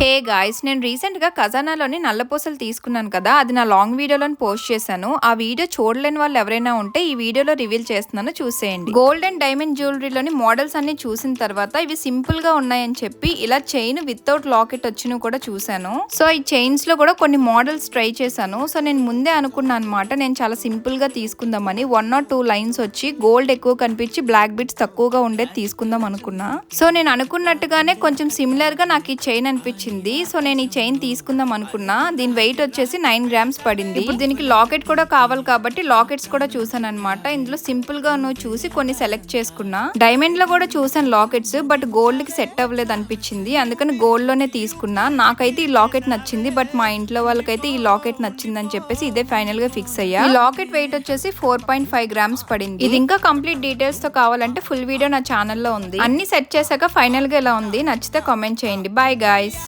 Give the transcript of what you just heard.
Hey guys నేను రీసెంట్గా ఖజానాలోని నల్లపూసలు తీసుకున్నాను కదా అది నా లాంగ్ వీడియోలో పోస్ట్ చేశాను. ఆ వీడియో చూడలేని వాళ్ళు ఎవరైనా ఉంటే ఈ వీడియోలో రివీల్ చేస్తున్నాను చూసేయండి. గోల్డ్ అండ్ డైమండ్ జ్యువెలరీలోని మోడల్స్ అన్ని చూసిన తర్వాత ఇవి సింపుల్గా ఉన్నాయని చెప్పి ఇలా చైన్ వితౌట్ లాకెట్ వచ్చిన కూడా చూశాను. సో ఈ చైన్స్లో కూడా కొన్ని మోడల్స్ ట్రై చేశాను. సో నేను ముందే అనుకున్నాను అనమాట నేను చాలా సింపుల్గా తీసుకుందామని. వన్ ఆర్ టూ లైన్స్ వచ్చి గోల్డ్ ఎక్కువ కనిపించి బ్లాక్ బిట్స్ తక్కువగా ఉండేది తీసుకుందాం అనుకున్నా. సో నేను అనుకున్నట్టుగానే కొంచెం సిమిలర్గా నాకు ఈ చైన్ అనిపించింది. సో నేను ఈ చైన్ తీసుకుందాం అనుకున్నా. దీని వెయిట్ వచ్చేసి నైన్ గ్రామ్స్ పడింది. ఇప్పుడు దీనికి లాకెట్ కూడా కావాలి కాబట్టి లాకెట్స్ కూడా చూసాను అనమాట ఇందులో సింపుల్గా నువ్వు చూసి కొన్ని సెలెక్ట్ చేసుకున్నా. డైమండ్లో కూడా చూసాను లాకెట్స్ బట్ గోల్డ్కి సెట్ అవ్వలేదు అనిపించింది. అందుకని గోల్డ్లోనే తీసుకున్నా. నాకైతే ఈ లాకెట్ నచ్చింది బట్ మా ఇంట్లో వాళ్ళకైతే ఈ లాకెట్ నచ్చింది అని చెప్పేసి ఇదే ఫైనల్గా ఫిక్స్ అయ్యా. ఈ లాకెట్ వెయిట్ వచ్చేసి ఫోర్ పాయింట్ ఫైవ్ గ్రామ్స్ పడింది. ఇది ఇంకా కంప్లీట్ డీటెయిల్స్తో కావాలంటే ఫుల్ వీడియో నా ఛానల్లో ఉంది. అన్ని సెట్ చేశాక ఫైనల్గా ఇలా ఉంది? నచ్చితే కామెంట్ చేయండి. Bye guys.